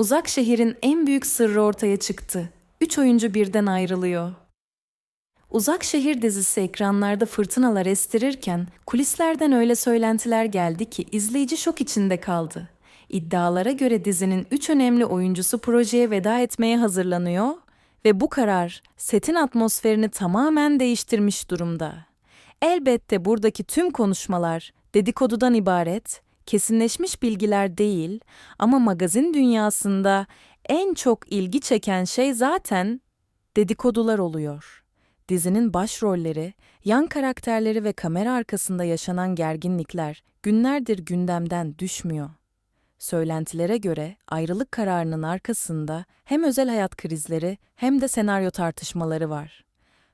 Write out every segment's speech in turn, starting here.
Uzak şehrin en büyük sırrı ortaya çıktı. Üç oyuncu birden ayrılıyor. Uzak Şehir dizisi ekranlarda fırtınalar estirirken kulislerden öyle söylentiler geldi ki izleyici şok içinde kaldı. İddialara göre dizinin üç önemli oyuncusu projeye veda etmeye hazırlanıyor ve bu karar setin atmosferini tamamen değiştirmiş durumda. Elbette buradaki tüm konuşmalar dedikodudan ibaret, kesinleşmiş bilgiler değil ama magazin dünyasında en çok ilgi çeken şey zaten dedikodular oluyor. Dizinin başrolleri, yan karakterleri ve kamera arkasında yaşanan gerginlikler günlerdir gündemden düşmüyor. Söylentilere göre ayrılık kararının arkasında hem özel hayat krizleri hem de senaryo tartışmaları var.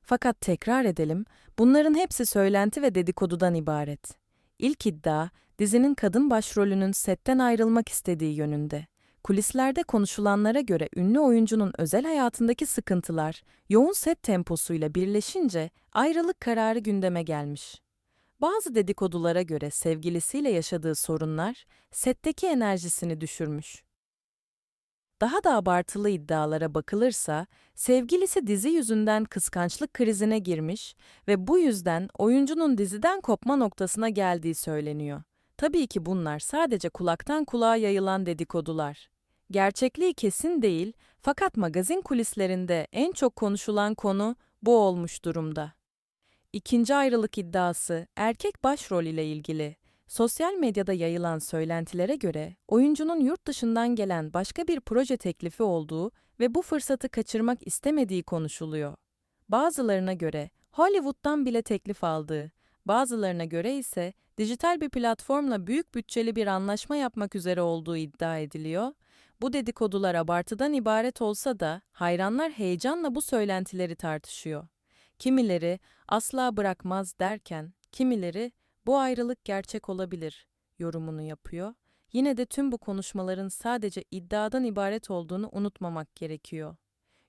Fakat tekrar edelim, bunların hepsi söylenti ve dedikodudan ibaret. İlk iddia, dizinin kadın başrolünün setten ayrılmak istediği yönünde. Kulislerde konuşulanlara göre ünlü oyuncunun özel hayatındaki sıkıntılar, yoğun set temposuyla birleşince ayrılık kararı gündeme gelmiş. Bazı dedikodulara göre sevgilisiyle yaşadığı sorunlar setteki enerjisini düşürmüş. Daha da abartılı iddialara bakılırsa, sevgilisi dizi yüzünden kıskançlık krizine girmiş ve bu yüzden oyuncunun diziden kopma noktasına geldiği söyleniyor. Tabii ki bunlar sadece kulaktan kulağa yayılan dedikodular. Gerçekliği kesin değil fakat magazin kulislerinde en çok konuşulan konu bu olmuş durumda. İkinci ayrılık iddiası erkek başrol ile ilgili. Sosyal medyada yayılan söylentilere göre oyuncunun yurt dışından gelen başka bir proje teklifi olduğu ve bu fırsatı kaçırmak istemediği konuşuluyor. Bazılarına göre Hollywood'dan bile teklif aldığı, bazılarına göre ise dijital bir platformla büyük bütçeli bir anlaşma yapmak üzere olduğu iddia ediliyor. Bu dedikodular abartıdan ibaret olsa da hayranlar heyecanla bu söylentileri tartışıyor. Kimileri asla bırakmaz derken, kimileri bu ayrılık gerçek olabilir yorumunu yapıyor. Yine de tüm bu konuşmaların sadece iddiadan ibaret olduğunu unutmamak gerekiyor.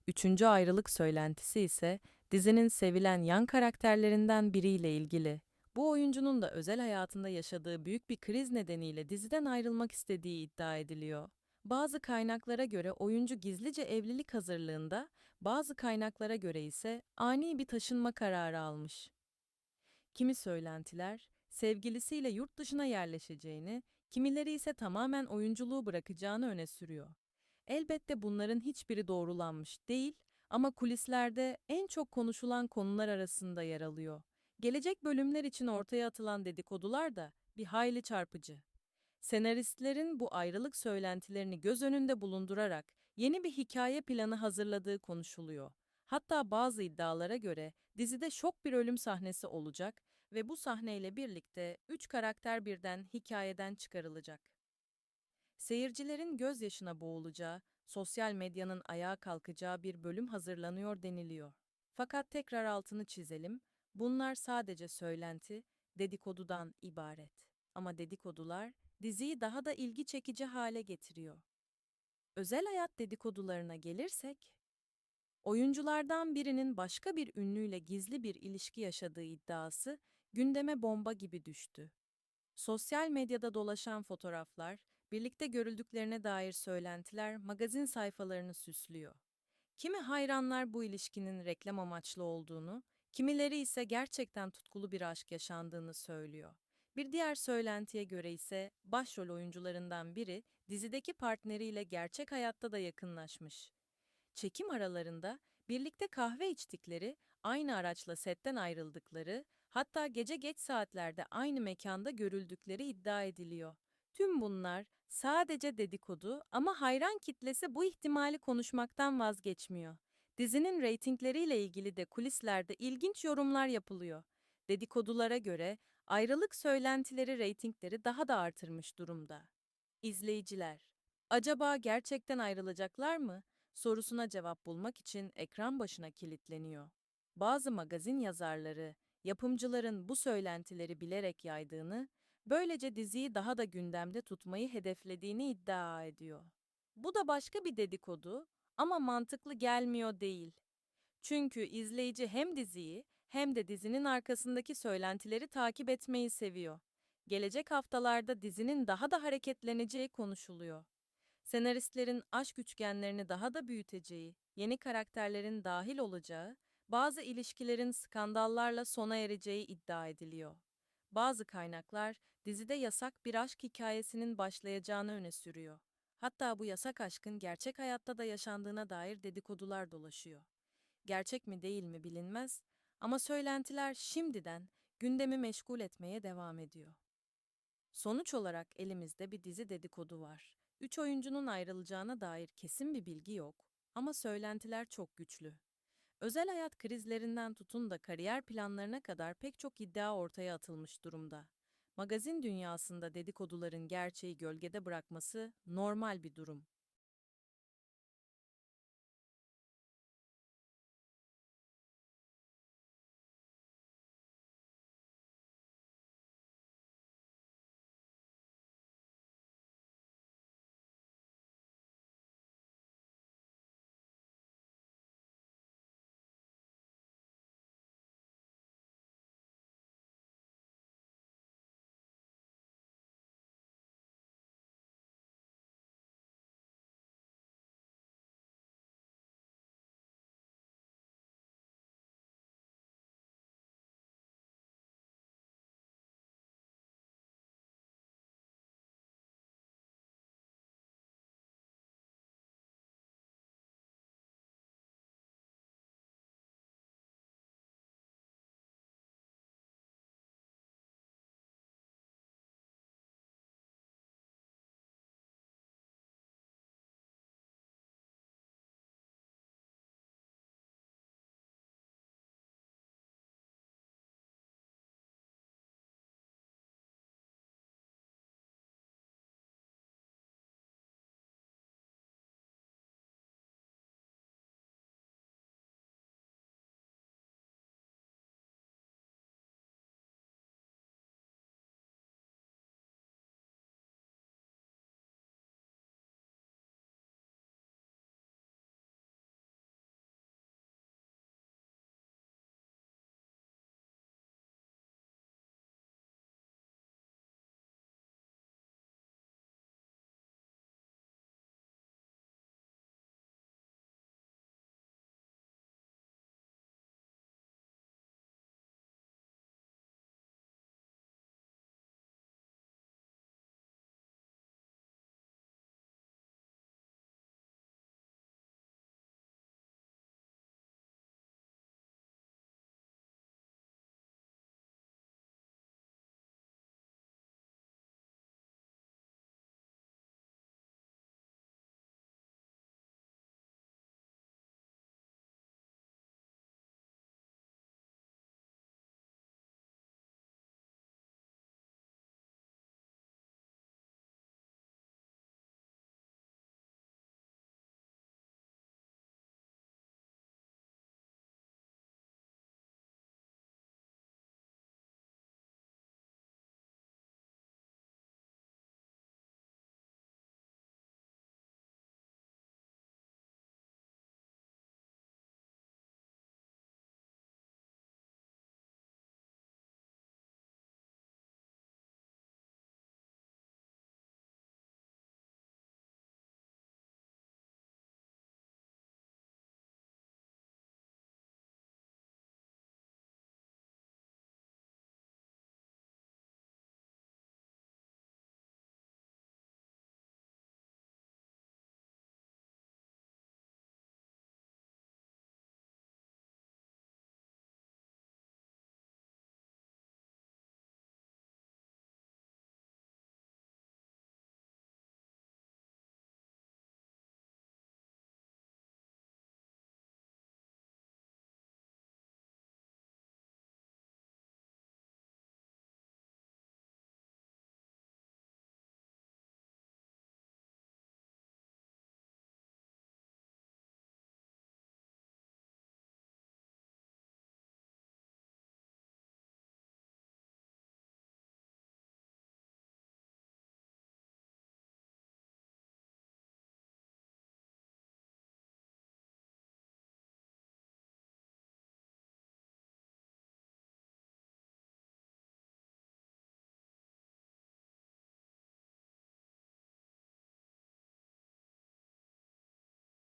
Üçüncü ayrılık söylentisi ise dizinin sevilen yan karakterlerinden biriyle ilgili. Bu oyuncunun da özel hayatında yaşadığı büyük bir kriz nedeniyle diziden ayrılmak istediği iddia ediliyor. Bazı kaynaklara göre oyuncu gizlice evlilik hazırlığında, bazı kaynaklara göre ise ani bir taşınma kararı almış. Kimi söylentiler sevgilisiyle yurt dışına yerleşeceğini, kimileri ise tamamen oyunculuğu bırakacağını öne sürüyor. Elbette bunların hiçbiri doğrulanmış değil ama kulislerde en çok konuşulan konular arasında yer alıyor. Gelecek bölümler için ortaya atılan dedikodular da bir hayli çarpıcı. Senaristlerin bu ayrılık söylentilerini göz önünde bulundurarak yeni bir hikaye planı hazırladığı konuşuluyor. Hatta bazı iddialara göre dizide şok bir ölüm sahnesi olacak ve bu sahneyle birlikte üç karakter birden hikayeden çıkarılacak. Seyircilerin gözyaşına boğulacağı, sosyal medyanın ayağa kalkacağı bir bölüm hazırlanıyor deniliyor. Fakat tekrar altını çizelim, bunlar sadece söylenti, dedikodudan ibaret. Ama dedikodular diziyi daha da ilgi çekici hale getiriyor. Özel hayat dedikodularına gelirsek, oyunculardan birinin başka bir ünlüyle gizli bir ilişki yaşadığı iddiası gündeme bomba gibi düştü. Sosyal medyada dolaşan fotoğraflar, birlikte görüldüklerine dair söylentiler magazin sayfalarını süslüyor. Kimi hayranlar bu ilişkinin reklam amaçlı olduğunu, kimileri ise gerçekten tutkulu bir aşk yaşandığını söylüyor. Bir diğer söylentiye göre ise başrol oyuncularından biri dizideki partneriyle gerçek hayatta da yakınlaşmış. Çekim aralarında birlikte kahve içtikleri, aynı araçla setten ayrıldıkları, hatta gece geç saatlerde aynı mekanda görüldükleri iddia ediliyor. Tüm bunlar sadece dedikodu ama hayran kitlesi bu ihtimali konuşmaktan vazgeçmiyor. Dizinin reytingleriyle ilgili de kulislerde ilginç yorumlar yapılıyor. Dedikodulara göre ayrılık söylentileri reytingleri daha da artırmış durumda. İzleyiciler, acaba gerçekten ayrılacaklar mı? sorusuna cevap bulmak için ekran başına kilitleniyor. Bazı magazin yazarları, yapımcıların bu söylentileri bilerek yaydığını, böylece diziyi daha da gündemde tutmayı hedeflediğini iddia ediyor. Bu da başka bir dedikodu ama mantıklı gelmiyor değil. Çünkü izleyici hem diziyi hem de dizinin arkasındaki söylentileri takip etmeyi seviyor. Gelecek haftalarda dizinin daha da hareketleneceği konuşuluyor. Senaristlerin aşk üçgenlerini daha da büyüteceği, yeni karakterlerin dahil olacağı, bazı ilişkilerin skandallarla sona ereceği iddia ediliyor. Bazı kaynaklar dizide yasak bir aşk hikayesinin başlayacağını öne sürüyor. Hatta bu yasak aşkın gerçek hayatta da yaşandığına dair dedikodular dolaşıyor. Gerçek mi değil mi bilinmez ama söylentiler şimdiden gündemi meşgul etmeye devam ediyor. Sonuç olarak elimizde bir dizi dedikodu var. Üç oyuncunun ayrılacağına dair kesin bir bilgi yok ama söylentiler çok güçlü. Özel hayat krizlerinden tutun da kariyer planlarına kadar pek çok iddia ortaya atılmış durumda. Magazin dünyasında dedikoduların gerçeği gölgede bırakması normal bir durum.